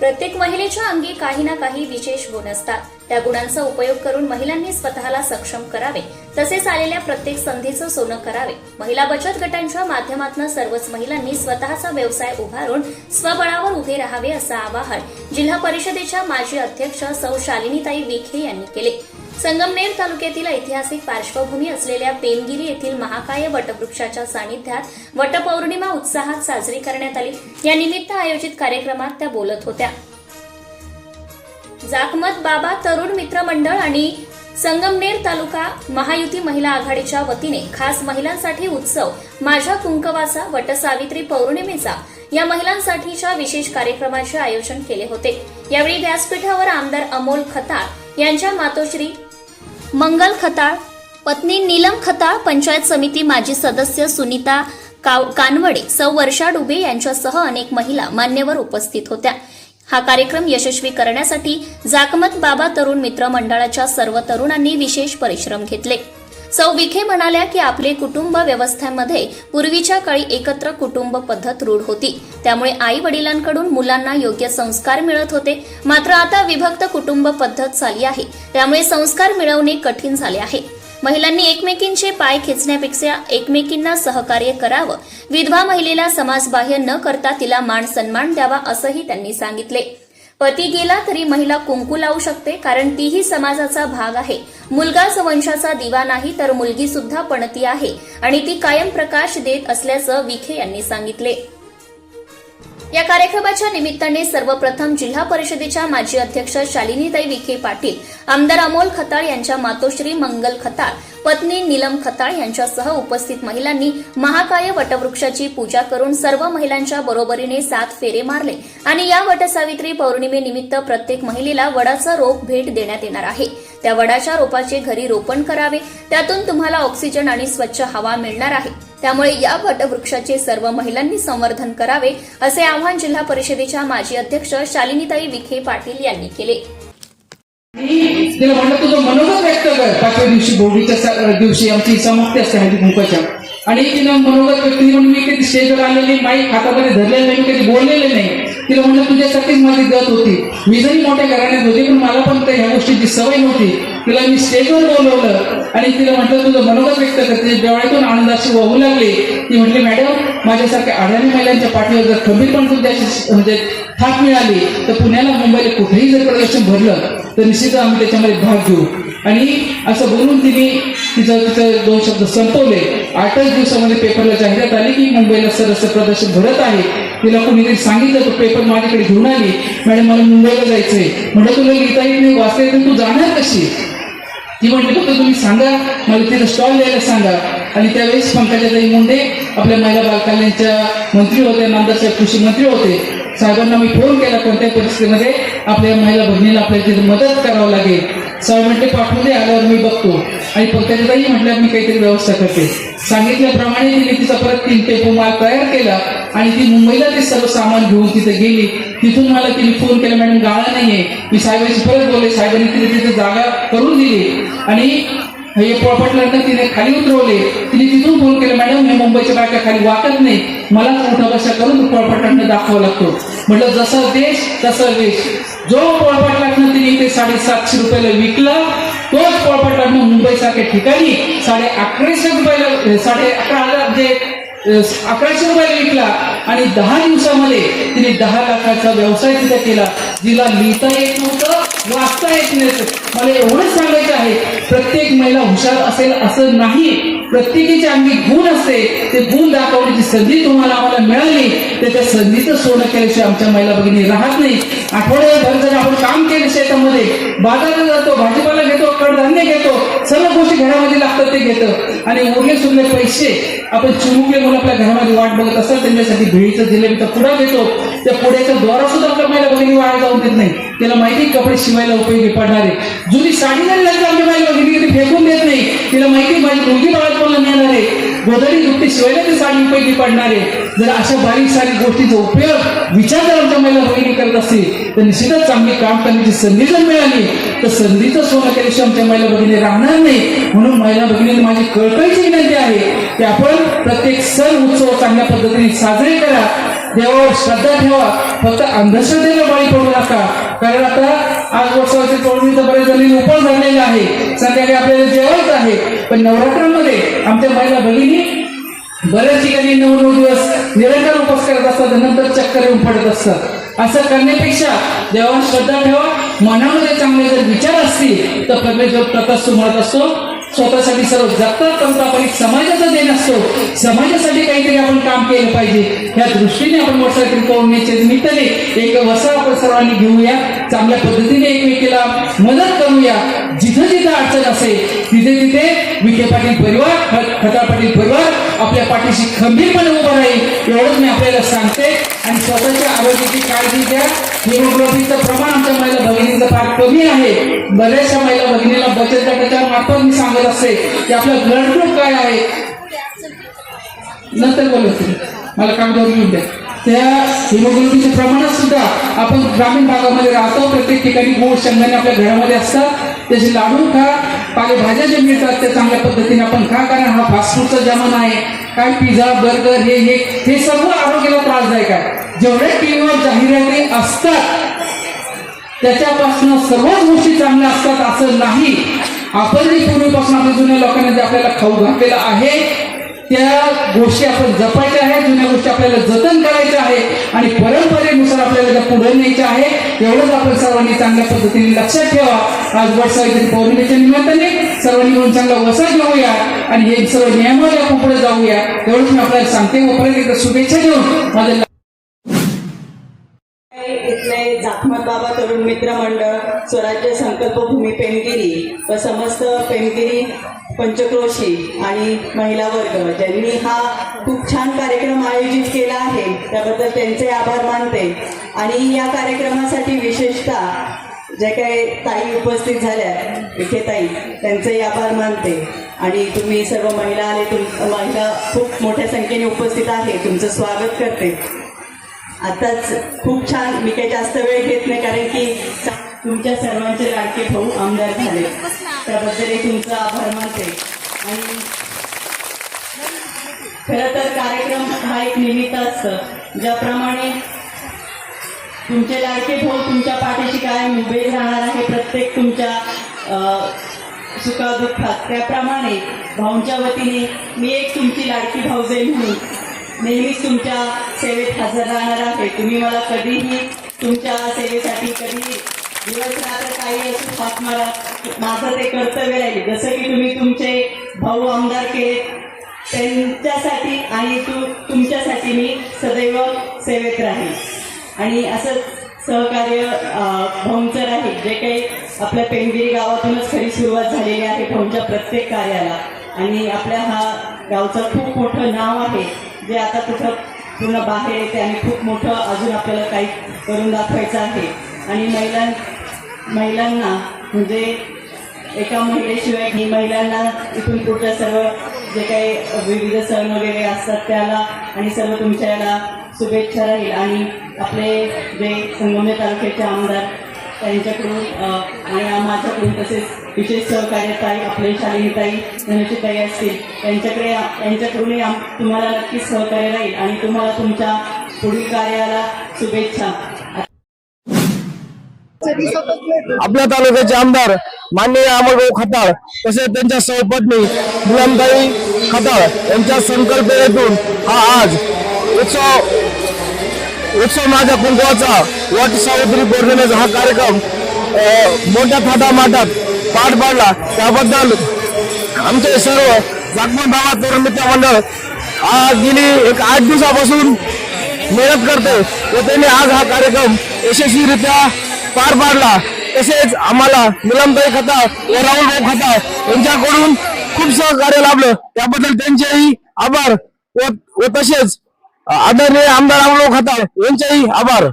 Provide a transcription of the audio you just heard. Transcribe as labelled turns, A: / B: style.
A: प्रत्येक महिलेच्या अंगी काही ना काही विशेष गुण असतात. त्या गुणांचा उपयोग करून महिलांनी स्वतःला सक्षम करावे. तसेच आलेल्या प्रत्येक संधीचं सोनं करावे. महिला बचत गटांच्या माध्यमातून सर्वच महिलांनी स्वतःचा व्यवसाय उभारून स्वबळावर उभे राहावे असं आवाहन जिल्हा परिषदेच्या माजी अध्यक्ष सौ शालिनीताई विखे यांनी केले. संगमनेर तालुक्यातील ऐतिहासिक पार्श्वभूमी असलेल्या पेमगिरी येथील महाकाय वटवृक्षाच्या सानिध्यात वटपौर्णिमा उत्साहात साजरी करण्यात आली. या निमित्त आयोजित कार्यक्रमात त्या बोलत होत्या. जाकमत बाबा तरुण मित्र मंडळ आणि संगमनेर तालुका महायुती महिला आघाडीच्या वतीने खास महिलांसाठी उत्सव माझ्या कुंकवाचा वटसावित्री पौर्णिमेचा या महिलांसाठीच्या विशेष कार्यक्रमाचे आयोजन केले होते. यावेळी व्यासपीठावर आमदार अमोल खताळ यांच्या मातोश्री मंगल खताळ पत्नी नीलम खताळ पंचायत समिती माजी सदस्य सुनीता काव- कानवडे सौ वर्षा डुबे यांच्यासह अनेक महिला मान्यवर उपस्थित होत्या. हा कार्यक्रम यशस्वी करण्यासाठी जाकमत बाबा तरुण मित्र मंडळाच्या सर्व तरुणांनी विशेष परिश्रम घेतले. सौ विखे म्हणाल्या की आपले कुटुंब व्यवस्थेमध्ये पूर्वीच्या काळी एकत्र कुटुंब पद्धत रूढ होती. त्यामुळे आई वडिलांकडून मुलांना योग्य संस्कार मिळत होते. मात्र आता विभक्त कुटुंब पद्धत चालली आहे. त्यामुळे संस्कार मिळवणे कठीण झाले आहे. महिलांनी एकमेकींचे पाय खेचण्यापेक्षा एकमेकींना सहकार्य करावं. विधवा महिलेला समाजबाह्य न करता तिला मान सन्मान द्यावा असंही त्यांनी सांगितले. पती गेला तरी महिला कुंकू लावू शकते कारण तीही समाजाचा भाग आहे. मुलगाच वंशाचा दिवा नाही तर मुलगी सुद्धा पणती आहे. आणि ती कायम प्रकाश देत असल्याचं विखे यांनी सांगितले. या कार्यक्रमाच्या निमित्ताने सर्वप्रथम जिल्हा परिषदेच्या माजी अध्यक्ष शालिनीताई विखे पाटील आमदार अमोल खताळ यांच्या मातोश्री मंगल खताळ पत्नी नीलम खताळ यांच्यासह उपस्थित महिलांनी महाकाय वटवृक्षाची पूजा करून सर्व महिलांच्या बरोबरीने सात फेरे मारले आणि या वटसावित्री पौर्णिमेनिमित्त प्रत्येक महिलेला वडाचा रोप भेट देण्यात येणार आहे. त्या वडाच्या रोपाचे घरी रोपण करावे त्यातून तुम्हाला ऑक्सिजन आणि स्वच्छ हवा मिळणार आहे. त्यामुळे या वटवृक्षाचे सर्व महिलांनी संवर्धन करावे असे आवाहन जिल्हा परिषदेच्या माजी अध्यक्ष शालिनीताई विखे पाटील यांनी केले.
B: आणि तिला म्हणलं तुझं मनोगत व्यक्त कर. पाचव्या दिवशी भोगीच्या दिवशी आमची समाप्ती असते म्हणजे हळदी कुंकाच्या आणि तिनं मनोगत व्यक्त म्हणून मी कधी स्टेजवर आलेली माईक हातामध्ये धरलेलं नाही मी कधी बोललेले नाही. तिला म्हणलं तुझ्यासाठीच माझी गत होती. मी जरी मोठ्या घराण्यात होती पण मला पण त्या ह्या गोष्टीची सवय नव्हती. तिला मी स्टेजवर बोलवलं आणि तिला म्हटलं तुझं मनोगत व्यक्त करते. डोळ्यातून आनंदाशी वाहू लागली ती म्हटली मॅडम माझ्यासारख्या आढळणी महिलांच्या पाठीवर जर खंबीरपण तुमच्याशी म्हणजे थाप मिळाली तर पुण्याला मुंबईला कुठेही जर प्रदर्शन भरलं तर निश्चित आम्ही त्याच्यामध्ये भाग घेऊ. आणि असं बोलून तिने तिचं तिचं दोन शब्द संपवले. आठच दिवसामध्ये पेपरला जाहिरात आली की मुंबईला सरस प्रदर्शन भरत आहे. तिला कोणीतरी सांगितलं तो पेपर माझ्याकडे घेऊन आली. मॅडम मला मुंबईला जायचंय. म्हणलं तुला लिहिता येत नाही वाचता येत नाही तू जाणार कशी? ती म्हटली फक्त तुम्ही सांगा मला तिथं स्टॉल द्यायला सांगा. आणि त्यावेळेस पंकजाताई मुंडे आपल्या महिला बालकल्याणच्या मंत्री होते नांदेडच्या कृषी मंत्री होते. साहेबांना मी फोन केला कोणत्या परिस्थितीमध्ये. आपल्या महिला भगिनीला आपल्याला तिथे मदत करावं लागेल. साहेब म्हटले पाठवून दे आल्यावर मी बघतो. आणि पंकजाताई म्हटल्या मी काहीतरी व्यवस्था करते. सांगितल्याप्रमाणे तिने तिचा परत तीन टेपो माल तयार केला आणि ती मुंबईला ते सर्व सामान घेऊन तिथे गेली. तिथून मला तिने फोन केला मॅडम गाळा नाहीये. मी साहेबांशी परत बोलले साहेबांनी तिने तिथे जागा करून दिली. आणि हे प्रॉपर्टीनंतर तिने खाली उतरवले. तिने तिथून फोन केला मॅडम हे मुंबईच्या बायका खाली वाकत नाही. मलाच उठा बसा करून प्रॉपर्टीनं दाखवावा लागतो? म्हटलं जसा देश तसा वेश. जो प्रॉपर्टीनं तिने ते साडेसातशे रुपयाला विकला तोच प्रॉपर्टीनं मुंबईसारख्या ठिकाणी साडे अकराशे रुपयाला साडे अकरा हजार म्हणजे, जे अकराशे रुपयाला विकला. आणि दहा दिवसामध्ये तिने दहा लाखाचा व्यवसाय तिथे केला जिला लिहिता येत नव्हतं वाचता येत नव्हतं. मला एवढंच सांगायचं आहे प्रत्येक महिला हुशार असेल असं नाही. प्रत्येकीचे अंगी गुण असते ते गुण दाखवण्याची संधी तुम्हाला आम्हाला मिळाली तर त्या संधीचं सोनं केल्याशिवाय आमच्या महिला भगिनी राहत नाही. आठवड्याभर जर आपण काम केलं शेतामध्ये बाजारात जातो भाजीपाला घेतो कडधान्य घेतो सर्व गोष्टी घरामध्ये लागतात ते घेतं. आणि उरले सुरले पैसे आपण चिमुकले म्हणून आपल्या घरामध्ये वाट बघत असाल त्यांच्यासाठी भेळीचं जिलेबीचा पुडा घेतो त्या पुड्याचा द्वारा सुद्धा आपल्या महिला वाया जाऊन देत नाही. त्याला माहिती कपडे शिवायला उपयोगी पडणारे जुनी साडी जरी लागली आमच्या महिला भगिनी कधी फेकून देत नाही. तिला माहिती माझी मुलगी बाळात मला मिळणार आहे. गोदरी दुपटे शिवायला ते साडी उपयोगी पडणार आहे. जर अशा बारीक सारीक गोष्टीचा उपयोग विचार जर आमच्या महिला भगिनी करत असतील तर निश्चितच चांगली काम करण्याची संधी जर मिळाली तर संधीचं सोनं केल्याशिवाय आमच्या महिला भगिनी राहणार नाही. म्हणून महिला भगिनी माझी कळकळीची विनंती आहे की आपण प्रत्येक सण उत्सव चांगल्या पद्धतीने साजरे करा. देवावर श्रद्धा ठेवा. फक्त अंधश्रद्धेला बळी पडू नका. कारण आता आज वर्षाचे तर बरेच जणांनी उपवास झालेला आहे. संध्याकाळी आपल्याला जेवायचं आहे. पण नवरात्रामध्ये आमच्या महिला भगिनी बऱ्याच ठिकाणी नऊ नऊ दिवस निरंतर उपवास करत असतात नंतर चक्कर येऊन पडत असतात. असं करण्यापेक्षा देवावर श्रद्धा ठेवा. मनामध्ये चांगले जर विचार असतील तर परमेश्वर प्रकाश म्हणत असतो स्वतःसाठी सर्व जगतात परंतु आपण एक समाजाचा देण असतो. समाजासाठी काहीतरी आपण काम केलं पाहिजे. या दृष्टीने आपण वर्षातील पौर्णिमेच्या निमित्ताने एक वसा आपण सर्वांनी घेऊया. चांगल्या पद्धतीने एकमेकीला मदत करूया. जिथं जिथं अडचण असेल तिथे तिथे विखे पाटील परिवार ख- खताळ पाटील परिवार आपल्या पाठीशी खंबीरपणे उभं राहील. एवढंच मी आपल्याला सांगते. आणि स्वतःच्या आरोग्याची काळजी घ्या. हिमोग्लोबिनचं प्रमाण आमच्या महिला भगिनीचं फार कमी आहे. बऱ्याचशा महिला भगिनीला बचत गटाच्या मार्फत मी सांगत असते की आपलं ब्लड ग्रुप काय आहे? नंतर बोलत तुम्ही. मला कागदावर घेऊन द्या. त्या हिमोग्लोबिनच्या प्रमाणात सुद्धा आपण ग्रामीण भागामध्ये राहतो. प्रत्येक ठिकाणी गोड शेंगदाणे आपल्या घरामध्ये असतात. त्याचे लाडू खा. पालेभाज्या जे मिळतात त्या चांगल्या पद्धतीने आपण खा. कारण हा फास्ट फूडचा जमाना आहे. काय पिझ्झा बर्गर हे हे हे सर्व आरोग्याला त्रासदायक आहे. जेवढ्या टीव्हीवर जाहिराती असतात त्याच्यापासून सर्वच गोष्टी चांगल्या असतात असं नाही. आपण जे पूर्वीपासून आपल्या जुन्या लोकांना जे आपल्याला खाऊ घातलेलं आहे त्या गोष्टी आपण जपायच्या आहेत जुन्या गोष्टी आपल्याला जतन करायच्या आहे आणि परंपरेनुसार आपल्याला त्या पुढे न्यायच्या आहे एवढंच आपण सर्वांनी चांगल्या पद्धतीने लक्षात ठेवा. आज वर्षावरी पौर्णिमेच्या निमित्ताने सर्वांनी मिळून चांगला वसा घेऊया आणि हे सर्व नियमावली आपण पुढे जाऊया. एवढंच मी आपल्याला सांगते. व परत एकदा शुभेच्छा देऊन माझ्या
C: इथले बाबा तरुण मित्र मंडळ स्वराज्य संकल्पभूमी पेमगिरी व समस्त पेमगिरी पंचक्रोशी आणि महिला वर्ग ज्यांनी हा खूप छान कार्यक्रम आयोजित केला आहे त्याबद्दल त्यांचे आभार मानते. आणि या कार्यक्रमासाठी विशेषतः जे काही ताई उपस्थित झाल्या विखेताई त्यांचेही आभार मानते. आणि तुम्ही सर्व महिला आले तुम महिला खूप मोठ्या संख्येने उपस्थित आहे तुमचं स्वागत करते. आताच खूप छान मी काही जास्त वेळ घेत नाही कारण की तुमच्या सर्वांचे लाडके भाऊ आमदार झाले. त्याबद्दलही तुमचा आभार मानते. आणि खरं तर कार्यक्रम हा एक निमित्त असतं. ज्याप्रमाणे तुमचे लाडके भाऊ तुमच्या पाठीशी कायम उभे राहणार आहे प्रत्येक तुमच्या सुखादुःखात. त्याप्रमाणे भाऊंच्या वतीने मी एक तुमची लाडकी भाऊजाई म्हणून नेहमीच तुमच्या सेवेत हजर राहणार आहे. तुम्ही मला कधीही तुमच्या सेवेसाठी कधी दिवस रात्र काही असू हात मारा. माझं ते कर्तव्य राहील. जसं की तुम्ही तुमचे भाऊ आमदार केले त्यांच्यासाठी आणि तू तुमच्यासाठी मी सदैव सेवेत राहील. आणि असंच सहकार्य भाऊंचं राहील. जे काही आपल्या पेंगिरी गावातूनच खरी सुरुवात झालेली आहे भाऊंच्या प्रत्येक कार्याला. आणि आपल्या हा गावचं खूप मोठं नाव आहे. जे आता कुठं पूर्ण बाहेर येते आणि खूप मोठं अजून आपल्याला काही करून दाखवायचं आहे. आणि महिलां महिलांना म्हणजे एका महिलेशिवाय ही महिलांना इथून पुढच्या सर्व जे काही विविध सण वगैरे असतात त्याला आणि सर्व तुमच्या याला शुभेच्छा राहील. आणि आपले जे संगमनेर तालुक्याचे आमदार त्यांच्याकडून आणि माझ्याकडून तसेच विशेष सहकार्यताई आपले शालिनीताई धनुची असतील त्यांच्याकडे यांच्याकडूनही आम- तुम्हाला नक्कीच सहकार्य राहील आणि तुम्हाला तुमच्या पुढील कार्याला शुभेच्छा.
D: आपल्या तालुक्याचे आमदार माननीय अमरभाऊ खताळ तसेच त्यांच्या सहपत्नी मुलामताई खताळ यांच्या संकल्पनेतून हा आज उत्सव उत्सव माझ्या कुंकवाचा वट सावित्री पौर्णिमेचा हा कार्यक्रम मोठ्या थाटामाटात पार पाडला. त्याबद्दल आमचे सर्व जागमन बाबा तरुण मित्र मंडळ आज गेली एक आठ दिवसापासून मेहनत करते व त्यांनी आज हा कार्यक्रम यशस्वीरित्या पार पाडला. तसेच आम्हाला निलमताई खता व राहुल भाऊ खता यांच्याकडून खूप सहकार्य लाभलं. त्याबद्दल त्यांचेही आभार व व तसेच आदरणीय आमदार राहुल भाऊ खता यांचेही आभार.